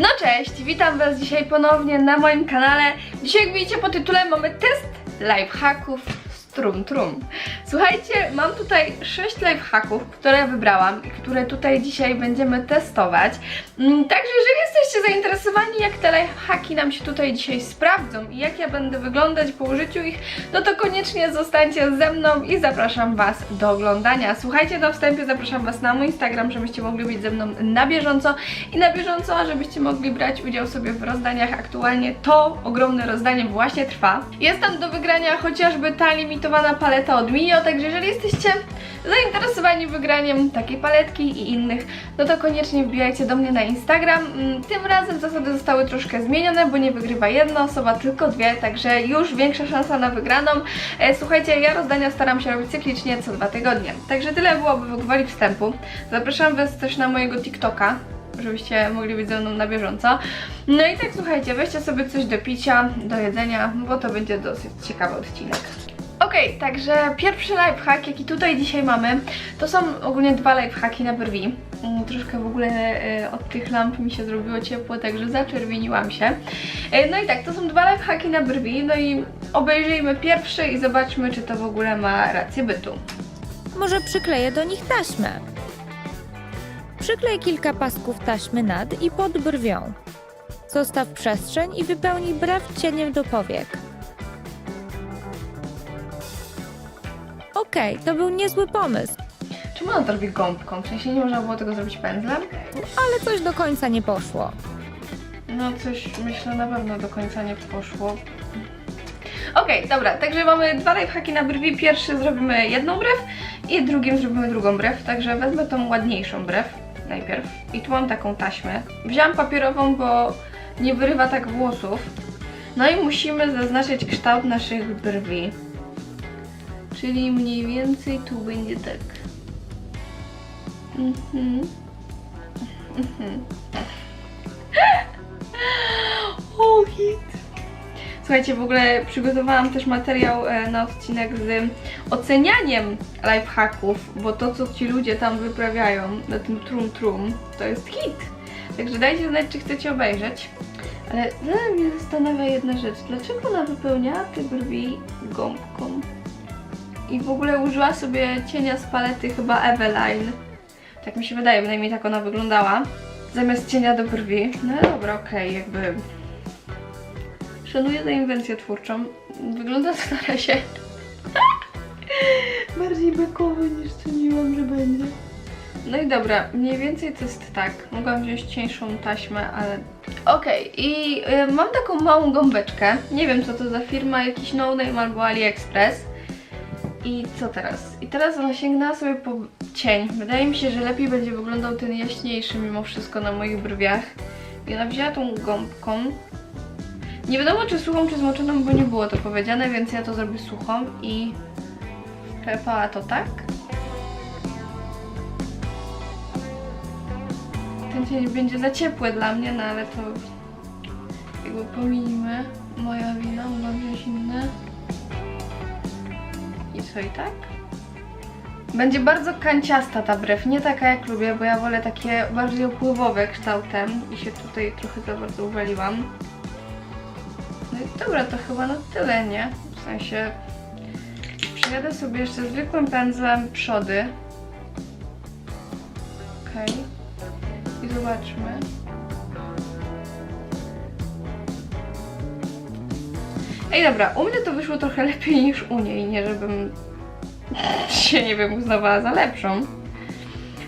No cześć, witam was dzisiaj ponownie na moim kanale. Dzisiaj jak widzicie po tytule mamy test lifehacków Trum Trum. Słuchajcie, mam tutaj 6 lifehacków, które wybrałam i które tutaj dzisiaj będziemy testować. Mm, Także jeżeli jesteście zainteresowani jak te lifehacki nam się tutaj dzisiaj sprawdzą i jak ja będę wyglądać po użyciu ich, no to koniecznie zostańcie ze mną i zapraszam was do oglądania. Słuchajcie, na wstępie zapraszam was na mój Instagram, żebyście mogli być ze mną na bieżąco i na bieżąco, a żebyście mogli brać udział sobie w rozdaniach. Aktualnie to ogromne rozdanie właśnie trwa. Jest tam do wygrania chociażby ta limitowana paleta od Mio, także jeżeli jesteście zainteresowani wygraniem takiej paletki i innych, no to koniecznie wbijajcie do mnie na Instagram. Mm, Tym razem zasady zostały troszkę zmienione, bo nie wygrywa jedna osoba, tylko dwie, także już większa szansa na wygraną. E, Słuchajcie, ja rozdania staram się robić cyklicznie co dwa tygodnie. Także tyle byłoby w gwoli wstępu. Zapraszam Was też na mojego TikToka, żebyście mogli być ze mną na bieżąco. No i tak słuchajcie, weźcie sobie coś do picia, do jedzenia, bo to będzie dosyć ciekawy odcinek. Okej, także pierwszy lifehack, jaki tutaj dzisiaj mamy, to są ogólnie dwa lifehacki na brwi. Mm, Troszkę w ogóle e, od tych lamp mi się zrobiło ciepło, także zaczerwieniłam się. E, No i tak, to są dwa lifehacki na brwi, no i obejrzyjmy pierwszy i zobaczmy, czy to w ogóle ma rację bytu. Może przykleję do nich taśmę. Przyklej kilka pasków taśmy nad i pod brwią. Zostaw przestrzeń i wypełnij brew cieniem do powiek. Okej, to był niezły pomysł, Czemu ona to robi gąbką? W sensie nie można było tego zrobić pędzlem? ale coś do końca nie poszło. No coś myślę na pewno do końca nie poszło. Okej, dobra, także mamy dwa lifehacki na brwi. Pierwszy zrobimy jedną brew i drugim zrobimy drugą brew, także wezmę tą ładniejszą brew najpierw. I tu mam taką taśmę. Wziąłam papierową, bo nie wyrywa tak włosów. No i musimy zaznaczyć kształt naszych brwi. Czyli mniej więcej tu będzie tak. Mhm. Mhm. O, hit. Słuchajcie, w ogóle przygotowałam też materiał e, na odcinek z ocenianiem lifehacków, bo to, co ci ludzie tam wyprawiają na tym trum trum, to jest hit. Także dajcie znać, czy chcecie obejrzeć. Ale zaraz mnie zastanawia jedna rzecz. Dlaczego ona wypełniała te brwi gąbką? I w ogóle użyła sobie cienia z palety chyba Eveline. Tak mi się wydaje, bynajmniej tak ona wyglądała. Zamiast cienia do brwi. No dobra, okej, jakby... Szanuję tę inwencję twórczą. Wygląda to na razie bardziej bekowo niż sądziłam, że będzie. No i dobra, mniej więcej to jest tak. Mogłam wziąć cieńszą taśmę, ale... Okej, i y, mam taką małą gąbeczkę. Nie wiem co to za firma, jakiś no name albo AliExpress. I co teraz? I teraz ona sięgnęła sobie po cień. Wydaje mi się, że lepiej będzie wyglądał ten jaśniejszy mimo wszystko na moich brwiach. I ona wzięła tą gąbką. Nie wiadomo czy suchą, czy zmoczoną, bo nie było to powiedziane, więc ja to zrobię suchą i klepała to tak. Ten cień będzie za ciepły dla mnie, no ale to jakby pominimy. Moja wina, mogłam wziąć inne. Co i tak? Będzie bardzo kanciasta ta brew, nie taka jak lubię, bo ja wolę takie bardziej opływowe kształtem i się tutaj trochę za bardzo uwaliłam. No i dobra, to chyba na tyle, nie? W sensie przyjadę sobie jeszcze zwykłym pędzlem przody. Okej. I zobaczmy. Ej, dobra, u mnie to wyszło trochę lepiej niż u niej, nie żebym się, nie wiem, uznawała za lepszą.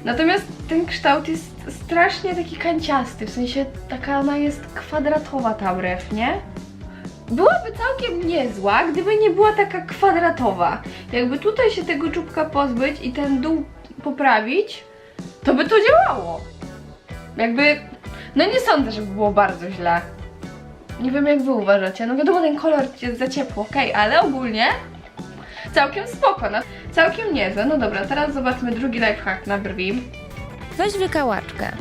Natomiast ten kształt jest strasznie taki kanciasty, w sensie taka ona jest kwadratowa ta brew, nie? Byłaby całkiem niezła, gdyby nie była taka kwadratowa. Jakby tutaj się tego czubka pozbyć i ten dół poprawić, to by to działało. Jakby, no nie sądzę, żeby było bardzo źle. Nie wiem jak wy uważacie, no wiadomo ten kolor jest za ciepło, okej, ale ogólnie całkiem spoko, no. Całkiem niezłe. No dobra, teraz zobaczmy drugi lifehack na brwi. Weź wykałaczkę.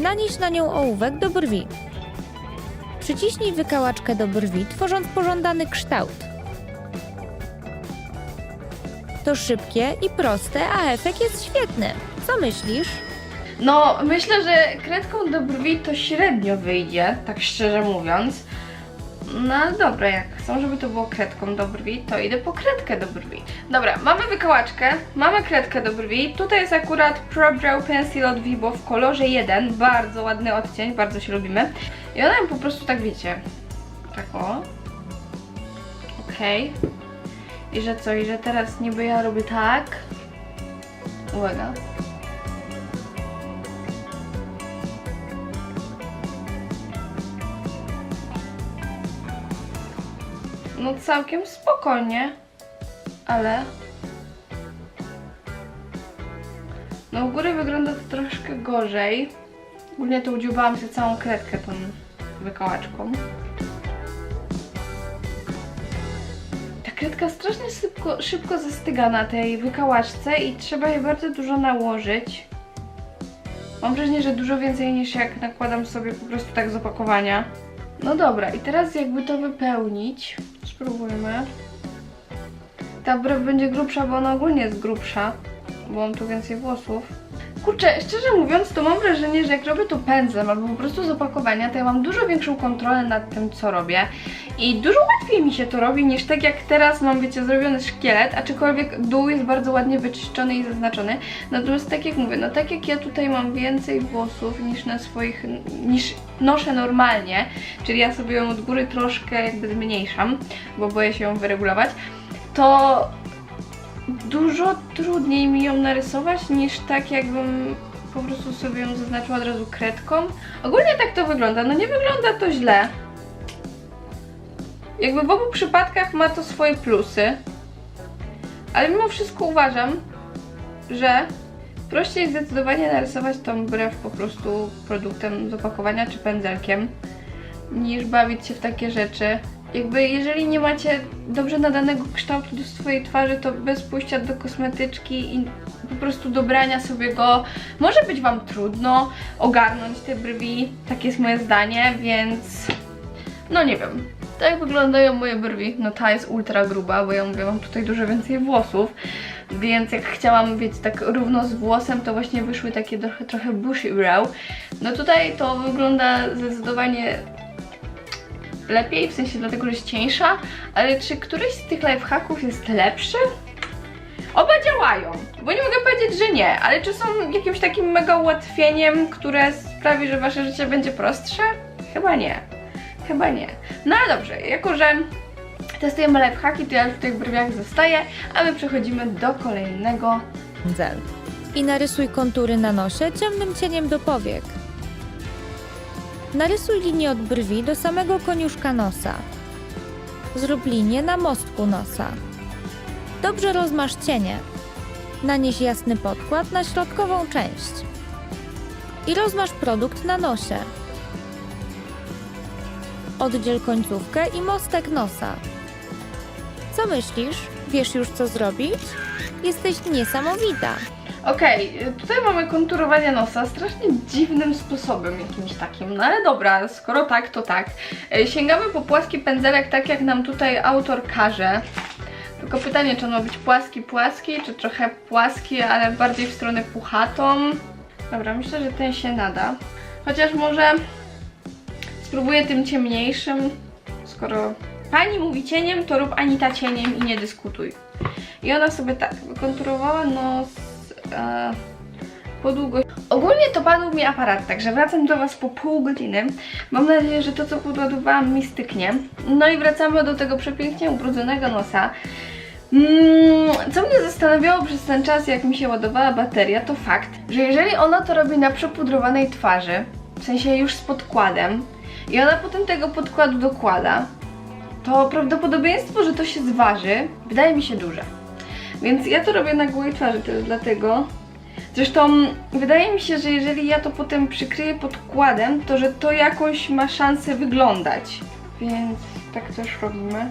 Nanieś na nią ołówek do brwi. Przyciśnij wykałaczkę do brwi, tworząc pożądany kształt. To szybkie i proste, a efekt jest świetny. Co myślisz? No, myślę, że kredką do brwi to średnio wyjdzie, tak szczerze mówiąc. No ale dobra, jak chcą, żeby to było kredką do brwi, to idę po kredkę do brwi. Dobra, mamy wykałaczkę, mamy kredkę do brwi. Tutaj jest akurat Pro Brow Pencil od Vibo w kolorze 1. Bardzo ładny odcień, bardzo się lubimy. I ona ją po prostu tak wiecie. Tak o. Okej. I że co, i że teraz niby ja robię tak. Uwaga. No całkiem spokojnie, ale... No u góry wygląda to troszkę gorzej. Ogólnie to udziałałam się całą kredkę tą wykałaczką. Ta kredka strasznie szybko, szybko zastyga na tej wykałaczce i trzeba je bardzo dużo nałożyć. Mam wrażenie, że dużo więcej niż jak nakładam sobie po prostu tak z opakowania. No dobra, i teraz jakby to wypełnić, spróbujmy. Ta brew będzie grubsza, bo ona ogólnie jest grubsza, bo mam tu więcej włosów. Kurczę, szczerze mówiąc, to mam wrażenie, że jak robię to pędzlem albo po prostu z opakowania, to ja mam dużo większą kontrolę nad tym, co robię. I dużo łatwiej mi się to robi niż tak jak teraz mam, wiecie, zrobiony szkielet, aczkolwiek dół jest bardzo ładnie wyczyszczony i zaznaczony. Natomiast tak jak mówię, no tak jak ja tutaj mam więcej włosów niż na swoich, niż noszę normalnie, czyli ja sobie ją od góry troszkę jakby zmniejszam, bo boję się ją wyregulować, to dużo trudniej mi ją narysować niż tak jakbym po prostu sobie ją zaznaczyła od razu kredką. Ogólnie tak to wygląda, no nie wygląda to źle. Jakby w obu przypadkach ma to swoje plusy. Ale mimo wszystko uważam, że prościej zdecydowanie narysować tą brew po prostu produktem z opakowania czy pędzelkiem, niż bawić się w takie rzeczy. Jakby jeżeli nie macie dobrze nadanego kształtu do swojej twarzy, to bez pójścia do kosmetyczki i po prostu dobrania sobie go może być Wam trudno ogarnąć te brwi. Tak jest moje zdanie, więc no nie wiem. Tak wyglądają moje brwi. No ta jest ultra gruba, bo ja mówię, mam tutaj dużo więcej włosów. Więc jak chciałam, wiecie, tak równo z włosem, to właśnie wyszły takie trochę, trochę bushy brow. No tutaj to wygląda zdecydowanie lepiej, w sensie dlatego, że jest cieńsza, ale czy któryś z tych lifehacków jest lepszy? Oba działają, bo nie mogę powiedzieć, że nie, ale czy są jakimś takim mega ułatwieniem, które sprawi, że wasze życie będzie prostsze? Chyba nie. Chyba nie. No ale dobrze, jako że testujemy lifehacki, to ja już w tych brwiach zostaję, a my przechodzimy do kolejnego. pędzel. I narysuj kontury na nosie ciemnym cieniem do powiek. Narysuj linię od brwi do samego koniuszka nosa. Zrób linię na mostku nosa. Dobrze rozmasz cienie. Nanieś jasny podkład na środkową część. I rozmasz produkt na nosie. Oddziel końcówkę i mostek nosa. Co myślisz? Wiesz już co zrobić? Jesteś niesamowita. Okej, tutaj mamy konturowanie nosa strasznie dziwnym sposobem jakimś takim, no ale dobra, skoro tak, to tak. E, Sięgamy po płaski pędzelek, tak jak nam tutaj autor każe. Tylko pytanie, czy on ma być płaski, płaski, czy trochę płaski, ale bardziej w stronę puchatą. Dobra, myślę, że ten się nada. Chociaż może spróbuję tym ciemniejszym, skoro pani mówi cieniem, to rób Anita cieniem i nie dyskutuj. I ona sobie tak wykonturowała nos e, po długo. Ogólnie to padł mi aparat, także wracam do Was po pół godziny. Mam nadzieję, że to co podładowałam mi styknie. No i wracamy do tego przepięknie ubrudzonego nosa. Mm, co mnie zastanawiało przez ten czas, jak mi się ładowała bateria, to fakt, że jeżeli ona to robi na przepudrowanej twarzy, w sensie już z podkładem, i ona potem tego podkładu dokłada, to prawdopodobieństwo, że to się zważy, wydaje mi się duże. Więc ja to robię na gołej twarzy też dlatego. Zresztą wydaje mi się, że jeżeli ja to potem przykryję podkładem, to że to jakoś ma szansę wyglądać. Więc tak też robimy.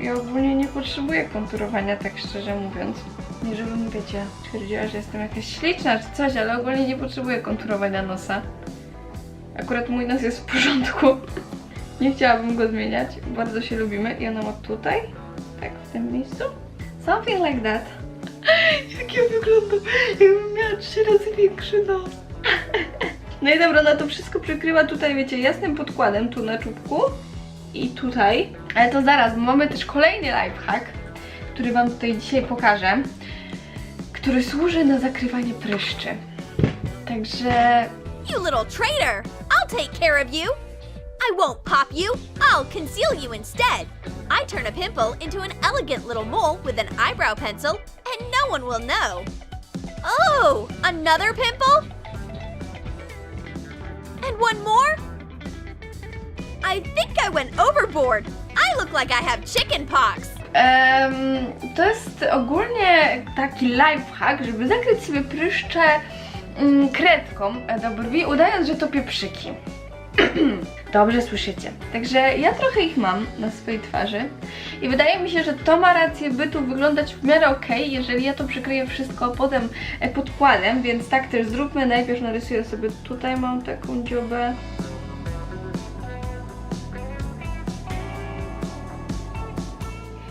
Ja ogólnie nie potrzebuję konturowania, tak szczerze mówiąc. Nie żebym, wiecie, twierdziła, że jestem jakaś śliczna czy coś, ale ogólnie nie potrzebuję konturowania nosa. Akurat mój nos jest w porządku. Nie chciałabym go zmieniać. Bardzo się lubimy i ona ma tutaj, tak w tym miejscu. Something like that. Jak ja wyglądam, jakbym miała trzy razy większy nos. No i dobra, ona to wszystko przykrywa tutaj, wiecie, jasnym podkładem tu na czubku i tutaj. Ale to zaraz, bo mamy też kolejny lifehack, który Wam tutaj dzisiaj pokażę, który służy na zakrywanie pryszczy. Także You little traitor! I'll take care of you! I won't pop you, I'll conceal you instead. I turn a pimple into an elegant little mole with an eyebrow pencil, and no one will know. Oh, another pimple? And one more? I think I went overboard. I look like I have chicken pox. Em, to jest ogólnie taki lifehack, żeby zakryć sobie pryszcze mm, kredką do brwi, udając, że to pieprzyki. Dobrze słyszycie. Także ja trochę ich mam na swojej twarzy i wydaje mi się, że to ma rację bytu wyglądać w miarę ok, jeżeli ja to przykryję wszystko potem e, podkładem, więc tak też zróbmy. Najpierw narysuję sobie tutaj mam taką dziobę.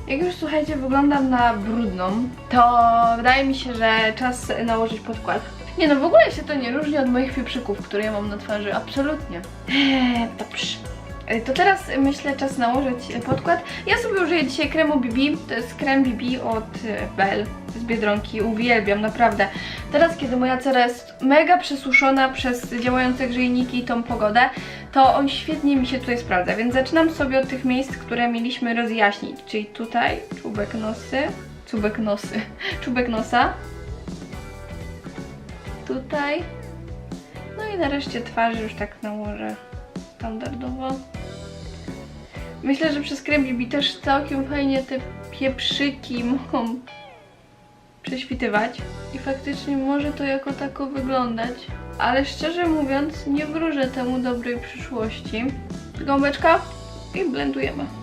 Jak już słuchajcie, wyglądam na brudną, to wydaje mi się, że czas nałożyć podkład. Nie no, w ogóle się to nie różni od moich pieprzyków, które ja mam na twarzy, absolutnie. Eee, dobrze. E, To teraz myślę czas nałożyć podkład. Ja sobie użyję dzisiaj kremu BB, to jest krem BB od e, Bell z Biedronki, uwielbiam, naprawdę. Teraz, kiedy moja cera jest mega przesuszona przez działające grzejniki i tą pogodę, to on świetnie mi się tutaj sprawdza, więc zaczynam sobie od tych miejsc, które mieliśmy rozjaśnić, czyli tutaj czubek nosy, czubek nosy, czubek nosa, tutaj, no i nareszcie twarzy już tak nałożę standardowo. Myślę, że przez krem BB też całkiem fajnie te pieprzyki mogą prześwitywać i faktycznie może to jako tako wyglądać. Ale szczerze mówiąc, nie wróżę temu dobrej przyszłości. Gąbeczka i blendujemy.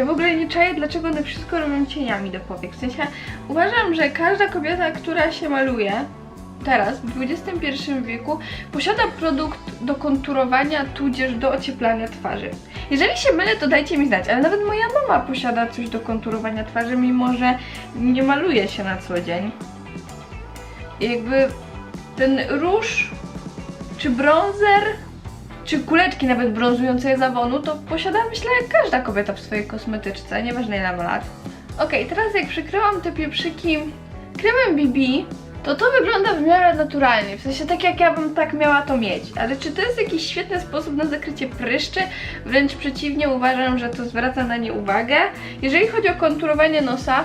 Ja w ogóle nie czaję, dlaczego one wszystko robią cieniami do powiek. W sensie uważam, że każda kobieta, która się maluje teraz, w XXI wieku, posiada produkt do konturowania, tudzież do ocieplania twarzy. Jeżeli się mylę, to dajcie mi znać, ale nawet moja mama posiada coś do konturowania twarzy, mimo że nie maluje się na co dzień. I jakby ten róż, czy bronzer, czy kuleczki nawet brązujące zawonu, to posiada myślę każda kobieta w swojej kosmetyczce, nieważne ile ma lat. Okej, teraz jak przykryłam te pieprzyki kremem BB, to to wygląda w miarę naturalnie, w sensie tak jak ja bym tak miała to mieć. Ale czy to jest jakiś świetny sposób na zakrycie pryszczy? Wręcz przeciwnie, uważam, że to zwraca na nie uwagę. Jeżeli chodzi o konturowanie nosa,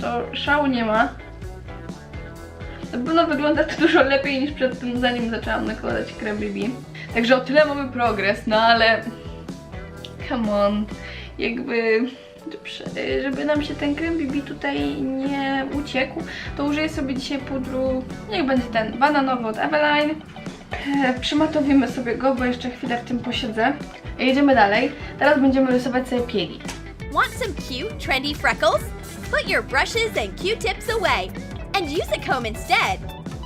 to szału nie ma. Na wygląda to dużo lepiej niż przed tym, zanim zaczęłam nakładać krem BB. Także o tyle mamy progres, no ale... Come on. Jakby... Żeby nam się ten krem BB tutaj nie uciekł, to użyję sobie dzisiaj pudru, niech będzie ten bananowy od Eveline. E, Przymatowimy sobie go, bo jeszcze chwilę w tym posiedzę. Jedziemy dalej. Teraz będziemy rysować sobie piegi. Want some cute, trendy freckles? Put your brushes and Q-tips away and use a comb instead.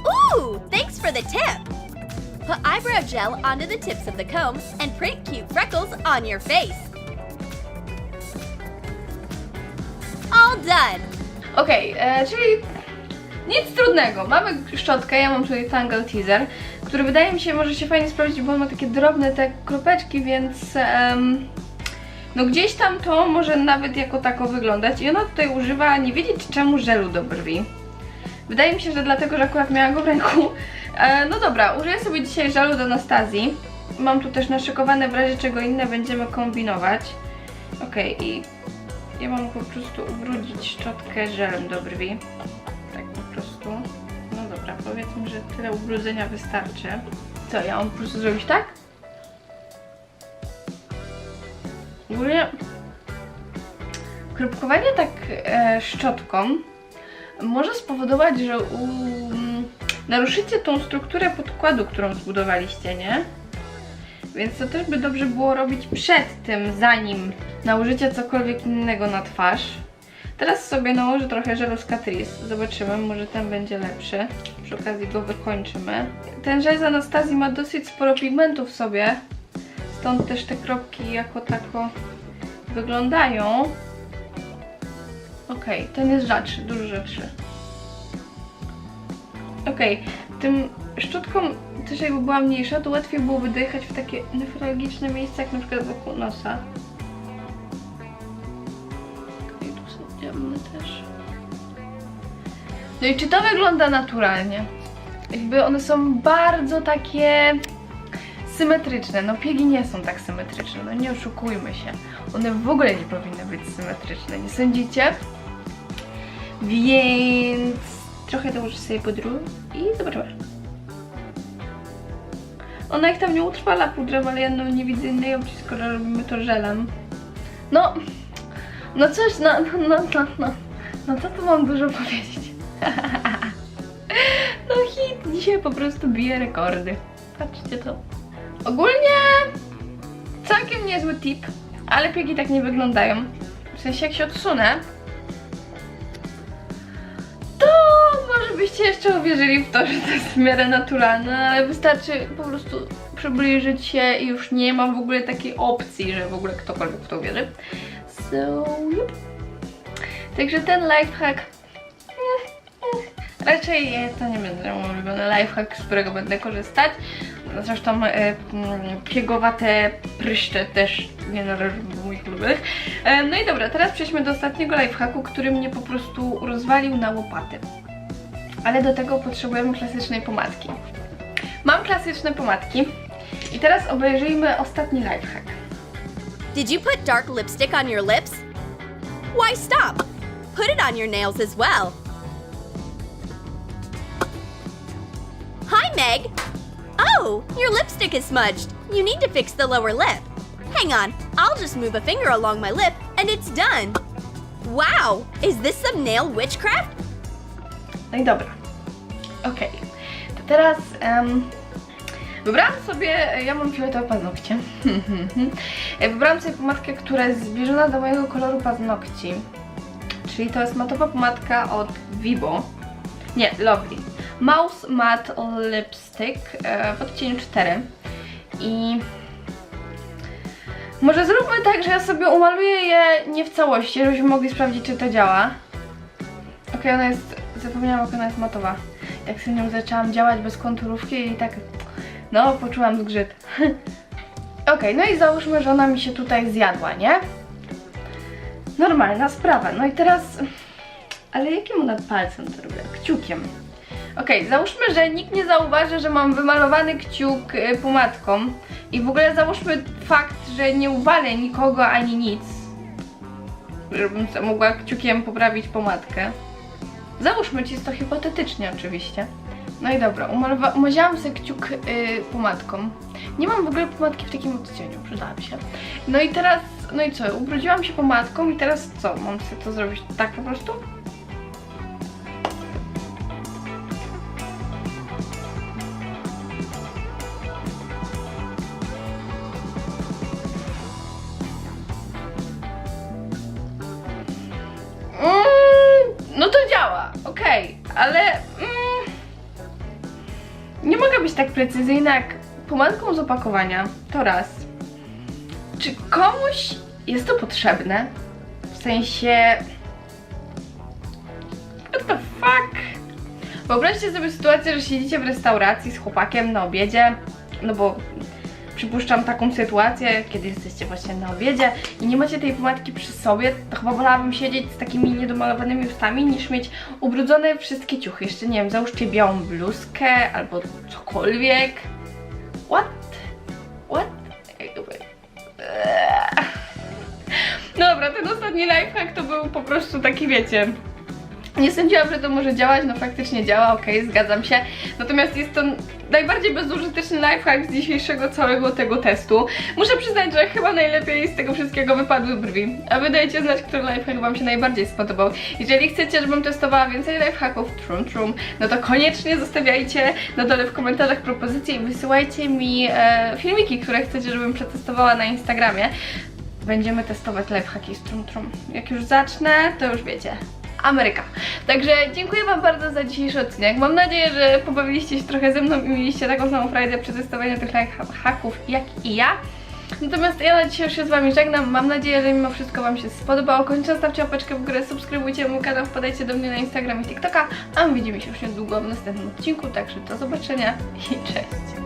Ooh, thanks for the tip. Put eyebrow gel onto the tips of the comb and print cute freckles on your face. All done. Okej, e, czyli nic trudnego. Mamy szczotkę, ja mam tutaj Tangle Teaser, który wydaje mi się może się fajnie sprawdzić, bo on ma takie drobne te kropeczki, więc em, no gdzieś tam to może nawet jako tako wyglądać. I ona tutaj używa nie wiedzieć czemu żelu do brwi. Wydaje mi się, że dlatego, że akurat miała go w ręku. E, no dobra, użyję sobie dzisiaj żelu do Anastazji. Mam tu też naszykowane w razie czego inne będziemy kombinować. Okej, i ja mam po prostu ubrudzić szczotkę żelem do brwi. Tak po prostu. No dobra, powiedzmy, że tyle ubrudzenia wystarczy. Co, ja mam po prostu zrobić tak? Ogólnie kropkowanie tak e, szczotką może spowodować, że u, naruszycie tą strukturę podkładu, którą zbudowaliście, nie? Więc to też by dobrze było robić przed tym, zanim nałożycie cokolwiek innego na twarz. Teraz sobie nałożę trochę żelu z Catrice. Zobaczymy, może ten będzie lepszy. Przy okazji go wykończymy. Ten żel z Anastazji ma dosyć sporo pigmentów w sobie. Stąd też te kropki jako tako wyglądają. Okej, ten jest rzadszy, dużo rzadszy. Okej, tym szczotką też jakby była mniejsza, to łatwiej byłoby dojechać w takie newralgiczne miejsca, jak na przykład wokół nosa. Okej, tu są ciemne też. No i czy to wygląda naturalnie? Jakby one są bardzo takie symetryczne. No piegi nie są tak symetryczne, no nie oszukujmy się. One w ogóle nie powinny być symetryczne, nie sądzicie? Więc trochę dołożę sobie pudru i zobaczymy. Ona jak tam nie utrwala pudrem, ale ja no nie widzę innej opcji, skoro robimy to żelem. No, no coś, no, no, no, no, no, no co tu mam dużo powiedzieć? no hit, dzisiaj po prostu bije rekordy. Patrzcie to. Ogólnie całkiem niezły tip, ale piegi tak nie wyglądają. W sensie jak się odsunę, byście jeszcze uwierzyli w to, że to jest w miarę naturalne, ale wystarczy po prostu przybliżyć się i już nie ma w ogóle takiej opcji, że w ogóle ktokolwiek w to uwierzy. So, yep. Także ten lifehack eh, eh, raczej to nie będzie mój ulubiony lifehack, z którego będę korzystać. Zresztą e, mm, piegowate pryszcze też nie należą do moich ulubionych. E, no i dobra, teraz przejdźmy do ostatniego lifehacku, który mnie po prostu rozwalił na łopaty. Ale do tego potrzebujemy klasycznej pomadki. Mam klasyczne pomadki i teraz obejrzyjmy ostatni lifehack. Did you put dark lipstick on your lips? Why stop? Put it on your nails as well. Hi, Meg. Oh, your lipstick is smudged. You need to fix the lower lip. Hang on, I'll just move a finger along my lip and it's done. Wow, is this some nail witchcraft? No i dobra. Okej. To teraz em, wybrałam sobie, ja mam fioletowe paznokcie. Wybrałam sobie pomadkę, która jest zbliżona do mojego koloru paznokci. Czyli to jest matowa pomadka od Vibo. Nie, Lovely. Mouse Matte Lipstick e, w odcieniu 4. I może zróbmy tak, że ja sobie umaluję je nie w całości, żebyśmy mogli sprawdzić, czy to działa. Okej, ona jest. Zapomniałam, jak ona jest matowa. Jak sobie nią zaczęłam działać bez konturówki i tak. No, poczułam zgrzyt. Okej, no i załóżmy, że ona mi się tutaj zjadła, nie? Normalna sprawa. No i teraz. Ale jakim ona palcem to robię? Kciukiem. Okej, załóżmy, że nikt nie zauważy, że mam wymalowany kciuk y, pomadką. I w ogóle załóżmy fakt, że nie uwalę nikogo ani nic. Żebym mogła kciukiem poprawić pomadkę. Załóżmy czysto hipotetycznie oczywiście. No i dobra, umaziałam sobie kciuk y, pomadką. Nie mam w ogóle pomadki w takim odcieniu, przydałam się. No i teraz, no i co, ubrudziłam się pomadką i teraz co? Mam sobie to zrobić tak po prostu? Okej, ale mm, nie mogę być tak precyzyjna jak pomadką z opakowania. To raz. Czy komuś jest to potrzebne? W sensie. What the fuck? Wyobraźcie sobie sytuację, że siedzicie w restauracji z chłopakiem na obiedzie, no bo przypuszczam taką sytuację, kiedy jesteście właśnie na obiedzie i nie macie tej pomadki przy sobie, to chyba wolałabym siedzieć z takimi niedomalowanymi ustami, niż mieć ubrudzone wszystkie ciuchy. Jeszcze nie wiem, załóżcie białą bluzkę albo cokolwiek. What? What? Jakby-. Dobra, ten ostatni lifehack to był po prostu taki, wiecie, nie sądziłam, że to może działać, no faktycznie działa, okej, zgadzam się. Natomiast jest to najbardziej bezużyteczny lifehack z dzisiejszego całego tego testu. Muszę przyznać, że chyba najlepiej z tego wszystkiego wypadły brwi. A wy dajcie znać, który lifehack wam się najbardziej spodobał. Jeżeli chcecie, żebym testowała więcej lifehacków trum trum, no to koniecznie zostawiajcie na dole w komentarzach propozycje i wysyłajcie mi e, filmiki, które chcecie, żebym przetestowała na Instagramie. Będziemy testować lifehacki z trum trum. Jak już zacznę, to już wiecie. Ameryka. Także dziękuję Wam bardzo za dzisiejszy odcinek. Mam nadzieję, że pobawiliście się trochę ze mną i mieliście taką samą frajdę przy testowaniu tych lifehacków jak i ja. Natomiast ja na dzisiaj już się z Wami żegnam. Mam nadzieję, że mimo wszystko Wam się spodobało. Koniecznie zostawcie łapeczkę w górę, subskrybujcie mój kanał, wpadajcie do mnie na Instagram i TikToka, a my widzimy się już niedługo w następnym odcinku, także do zobaczenia i cześć!